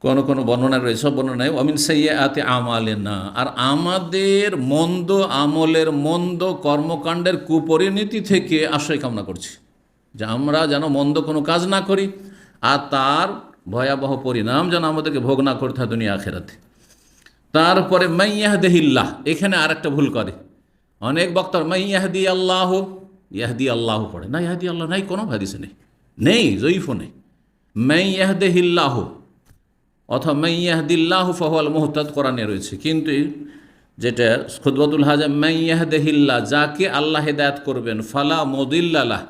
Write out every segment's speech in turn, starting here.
কোন কোন বর্ণনা রয়েছে, সব বর্ণনায় অমিন সাইয়া আতে আমালে না আর আমাদের মন্দ আমলের মন্দ কর্মকাণ্ডের কুপরিণতি থেকে আশ্রয় কামনা করছি। যে আমরা যেন মন্দ কোনো কাজ না করি, আর তার ভয়াবহ পরিণাম যেন আমাদেরকে ভোগ না করতে হয় দুনিয়া আখেরাতে। তারপরে মাইয়াহদেহিল্লাহ এখানে আর একটা ভুল করে। অনেক বক্তার মাইয়াহদি আল্লাহ ইয়াহদি আল্লাহ পড়ে। না ইয়াহদি আল্লাহ নাই, কোনো হাদিসে নেই। নেই, জয়ীফও নেই। মাইয়াহদেহিল্লাহ অথবা মাইয়াহদিল্লাহ ফহল মোহতাদ কোরআনে রয়েছে। কিন্তু যেটা খুদবতুল হাজা মাইয়াহদেহিল্লা যাকে আল্লাহ হেদায়াত করবেন, ফালা মদিল্লাহ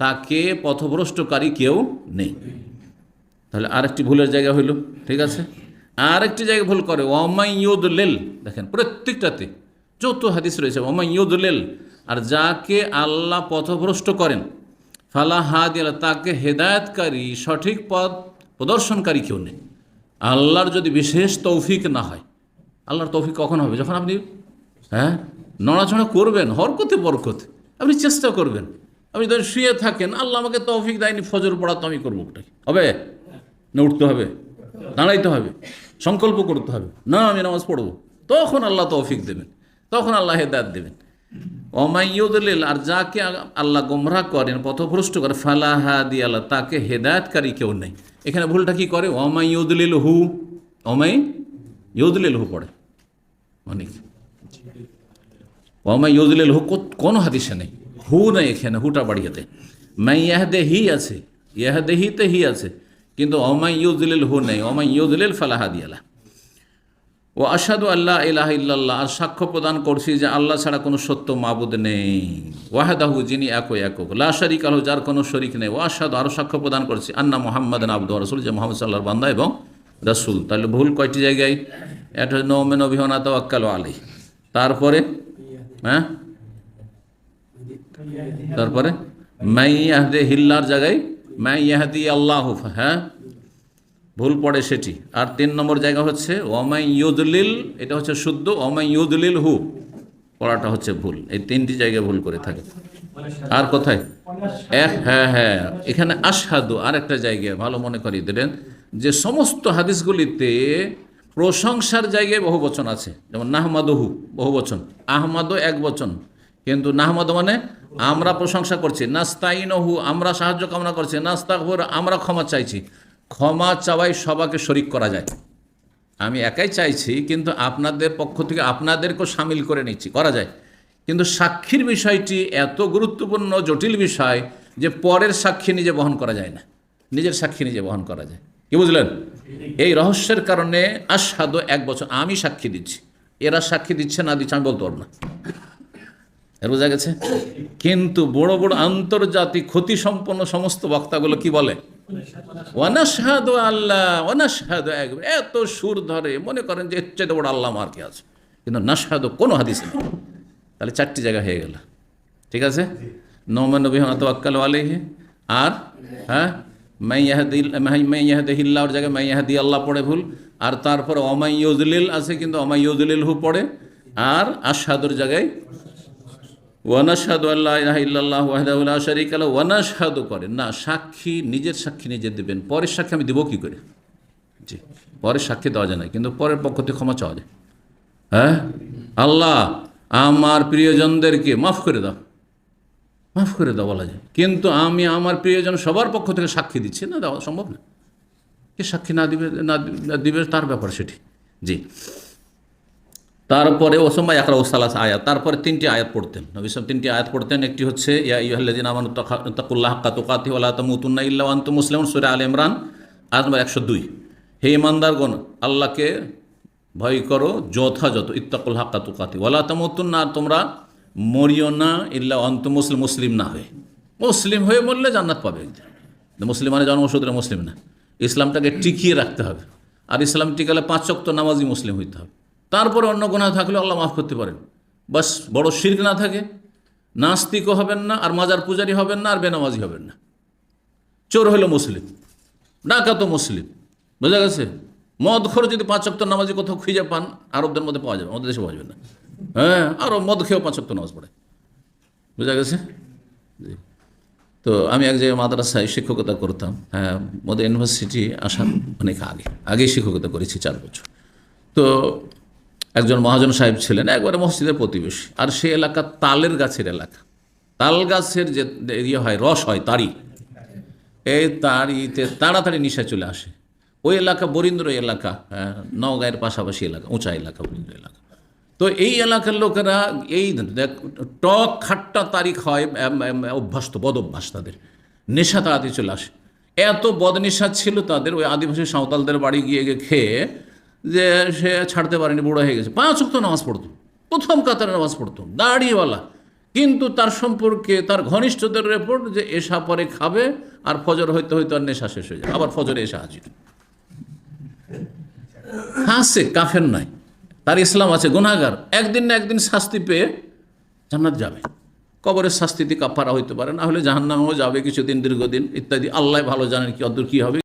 তাকে পথভ্রষ্টকারী কেউ নেই। তাহলে আরেকটি ভুলের জায়গা হইল, ঠিক আছে? আরেকটি জায়গায় ভুল করে ওমাইয়ুদলেল দেখেন প্রত্যেকটাতে যত হাদিস রয়েছে ওমাইয়ুদলেল আর যাকে আল্লাহ পথভ্রষ্ট করেন, ফালা হাদ তাকে হেদায়তকারী, সঠিক পথ প্রদর্শনকারী কেউ নেই। আল্লাহর যদি বিশেষ তৌফিক না হয়, আল্লাহর তৌফিক কখন হবে? যখন আপনি হ্যাঁ নড়াচড়া করবেন, হরকতে বরকতে, আপনি চেষ্টা করবেন। আপনি ধরেন শুয়ে থাকেন, আল্লাহ আমাকে তৌফিক দেয়নি, ফজর পড়া তো আমি করব ওটাই হবে? না উঠতে হবে? দাঁড়াইতে হবে? সংকল্প করতে হবে? না, আমি নামাজ পড়ব। তখন আল্লাহ তৌফিক দেবেন, তখন আল্লাহ হেদায়ত দেবেন। অমাইয়ুদলিল আর যাকে আল্লাহ গোমরা করেন, পথভ্রষ্ট করে ফালাহা দি আল্লাহ, তাকে হেদায়তকারী কেউ নেই। এখানে ভুলটা কি করে? অমাইয়ুদলিল হু অমাই ইউদলিল হু পড়ে। অনেক অমাই ইউদলিল হু কোনো হাদিসে নেই। হু নেই এখানে, হুটা বাড়িয়ে দেয় মাই ইয়াহদে আছে ইয়াহদে হিতে হি আছে, কিন্তু অমাই ইউদলিল হু নেই অমাই ইউদলিল ফালাহা দিয়ালা ও আসাদু আল্লাহ ইলাহ ইল্লাল্লাহ, আর সাক্ষ্য প্রদান করছি যে আল্লাহ ছাড়া কোনো সত্য মাবুদ নেই। ওয়াহেদাহু যিনি একক একক, লা শরিক আলহ যার কোনো শরিক নেই। ও আসাদু আরও সাক্ষ্য প্রদান করছি, আন্না মোহাম্মদ আব্দু রসুল যে মোহাম্মদ সাল্লাহর বান্দা এবং রসুল। তাহলে ভুল কয়টি জায়গায়? এটা নৌমেন অভিহনা তওয়াক্কাল আলী তারপরে? হ্যাঁ? তারপরে? মাই ইয়াহদে হিল্লার জায়গায় মাই ইয়াহদি আল্লাহ হ্যাঁ? ভুল পড়ে সেটি। আর তিন নম্বর জায়গা হচ্ছে ওমাই ইউদলিল, এটা হচ্ছে শুদ্ধ ওমাই ইউদলিল হু, পড়াটা হচ্ছে ভুল। এই তিনটি জায়গায় ভুল করে থাকে। আর কোথায়? এক হ্যাঁ হ্যাঁ। এখানে আশহাদু আর একটা জায়গায়, ভালো মনে করিয়ে দিলেন, যে সমস্ত হাদিসগুলিতে প্রশংসার জায়গায় বহু বচন আছে। যেমন নাহমাদহু বহু বচন। আহমাদও এক বচন। কিন্তু নাহমাদ মানে আমরা প্রশংসা করছি। নাস্তাইনহু আমরা সাহায্য কামনা করছি। নাস্তাকবর আমরা ক্ষমা চাইছি। ক্ষমা চাওয়াই সবাকে শরিক করা যায়। আমি একাই চাইছি, কিন্তু আপনাদের পক্ষ থেকে আপনাদেরকেও সামিল করে নিচ্ছি, করা যায়। কিন্তু সাক্ষীর বিষয়টি এত গুরুত্বপূর্ণ, জটিল বিষয় যে পরের সাক্ষী নিজে বহন করা যায় না। নিজের সাক্ষী নিজে বহন করা যায়। কি বুঝলেন? এই রহস্যের কারণে আস্বাদ এক বছর আমি সাক্ষী দিচ্ছি। এরা সাক্ষী দিচ্ছে না, দিচ্ছে, আমি বলতে পারব না। বোঝা গেছে? কিন্তু বড় বড় আন্তর্জাতিক ক্ষতি সম্পন্ন সমস্ত বক্তাগুলো কি বলে? ওয়ানাশাদ আল্লাহ ওয়ানাশাদ একবার এত সুর ধরে, মনে করেন যে এর চাইতে বড় আল্লাহ মার কে আছে। কিন্তু নাশাদ কোনো হাদিস নেই। তাহলে চারটি জায়গা হয়ে গেল। ঠিক আছে? নৌমান নবী তোয়াক্কাল আলাইহি। আর হ্যাঁ? মাই ইয়াহদিল মাই ইয়াহদিল্লাহর জায়গায় মাই ইয়াহদি আল্লাহ পড়ে ভুল। আর তারপর অমাই ইউজলিল আছে, কিন্তু অমাই ইউজলিল হু পড়ে। আর আশহাদুর জায়গায় ওয়ানাশাদু আল্লাহ ইলাহা ইল্লাল্লাহু ওয়াহদাহু লা শারীকা লাহু, ওয়ানাশহাদু করেন। না, সাক্ষী, নিজের সাক্ষী নিজে দেবেন, পরের সাক্ষী আমি দেবো কী করে? জি, পরের সাক্ষী দেওয়া যায় না, কিন্তু পরের পক্ষ থেকে ক্ষমা চাওয়া যায়। হ্যাঁ? আল্লাহ, আমার প্রিয়জনদেরকে মাফ করে দাও। মাফ করে দাও বলা যায়। কিন্তু আমি আমার প্রিয়জন সবার পক্ষ থেকে সাক্ষী দিচ্ছি না, দেওয়া সম্ভব না। কে সাক্ষী না দিবে না দিবে তার ব্যাপার সেটি। জি। তারপরে ওসমা একরা ওসালাস আয়াত, তারপরে তিনটি আয়াত পড়তেন। নবিসম তিনটি আয়াত পড়তেন, একটি হচ্ছে, ইয়া ইহল্লাদিন আমান তাকুল্লাহ কাতুকাতি ওলা তমুতুন্না ইল্লা আন্ত মুসলিম সুরে আল ইমরান, আয়াত নম্বর একশো দুই। হে ইমানদারগণ আল্লাহকে ভয় করো যথাযথ, ইত্তাকুল হাক্কা তুকাতি ওলা তমুতুন্না তোমরা মরিও না, ইল্লা অন্ত মুসলিম মুসলিম না হয়ে। মুসলিম হয়ে মরলে জান্নাত পাবে মুসলিম মানে জন্মসূত্রে মুসলিম না। ইসলামটাকে টিকিয়ে রাখতে হবে। আর ইসলাম টিকালে পাঁচ চক্ত নামাজি মুসলিম হইতে হবে। তারপরে অন্য গোনা থাকলে আল্লাহ মাফ করতে পারেন। বাস, বড় শির্ক না থাকে, নাস্তিকও হবেন না, আর মাজার পূজারি হবেন না, আর বেনামাজি হবেন না। চোর হলো মুসলিম ডাকাতো মুসলিম, বোঝা গেছে? মদ খোর যদি পাঁচ অক্ত নামাজি কোথাও খুঁজে পান, আরবদের মধ্যে পাওয়া যাবে, আমাদের দেশে পাওয়া যাবে না। হ্যাঁ আরও মদ খেয়েও পাঁচ অক্ত নামাজ পড়ে। বোঝা গেছে? জি। তো আমি এক জায়গায় মাদ্রাসায় শিক্ষকতা করতাম। হ্যাঁ মোদের ইউনিভার্সিটি আসার অনেক আগে, আগেই শিক্ষকতা করেছি চার বছর। তো একজন মহাজন সাহেব ছিলেন একবারে মসজিদের প্রতিবেশী। আর সে এলাকা তালের গাছের এলাকা। তাল গাছের যে ইয়ে হয় রস হয় তারি। এই তারিতে তাড়াতাড়ি নিশা চলে আসে। ওই এলাকা বরিন্দ্র এলাকা হ্যাঁ, নওগাঁয়ের পাশাপাশি এলাকা উঁচা এলাকা বরিন্দ্র এলাকা। তো এই এলাকার লোকেরা এই টক খাট্টা তারিখ হয় অভ্যস্ত বদ অভ্যাস তাদের। নেশা তাড়াতাড়ি চলে আসে। এত বদনেশা ছিল তাদের ওই আদিবাসী সাঁওতালদের বাড়ি গিয়ে খেয়ে যে সে ছাড়তে পারেনি, বুড়ো হয়ে গেছে। পাঁচ অক্ত নামাজ পড়তো। প্রথম কাতারে নামাজ পড়তো। দাড়িওয়ালা কিন্তু তার সম্পর্কে, তার ঘনিষ্ঠদের রেপোর্ট যে এসা পরে খাবে আর ফজর হইতে হইতে আর নেশা শেষ হয়ে যায় আবার ফজরে এসে হাজির। হাসে কাফের নয়। তার ইসলাম আছে গুনাগার একদিন না একদিন শাস্তি পেয়ে জান্নাত যাবে। কবরের শাস্তিতে কাফারা হইতে পারে, না হলে জাহান্নামও যাবে কিছুদিন, দীর্ঘদিন, ইত্যাদি। আল্লাহ ভালো জানেন কি অদূর কী হবে।